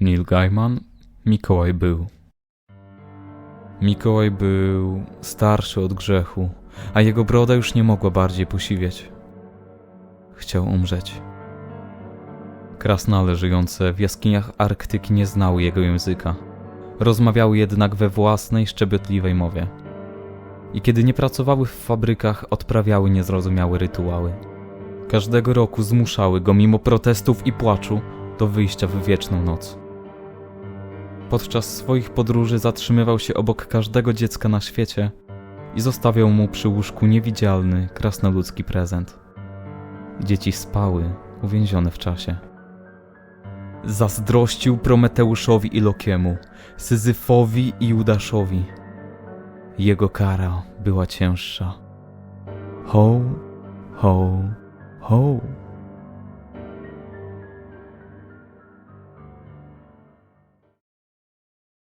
Neil Gaiman, Mikołaj był. Mikołaj był starszy od grzechu, a jego broda już nie mogła bardziej posiwieć. Chciał umrzeć. Krasnale żyjące w jaskiniach Arktyki nie znały jego języka. Rozmawiały jednak we własnej, szczebotliwej mowie. I kiedy nie pracowały w fabrykach, odprawiały niezrozumiałe rytuały. Każdego roku zmuszały go, mimo protestów i płaczu, do wyjścia w wieczną noc. Podczas swoich podróży zatrzymywał się obok każdego dziecka na świecie i zostawiał mu przy łóżku niewidzialny, krasnoludzki prezent. Dzieci spały, uwięzione w czasie. Zazdrościł Prometeuszowi i Lokiemu, Syzyfowi i Judaszowi. Jego kara była cięższa. Ho, ho, ho.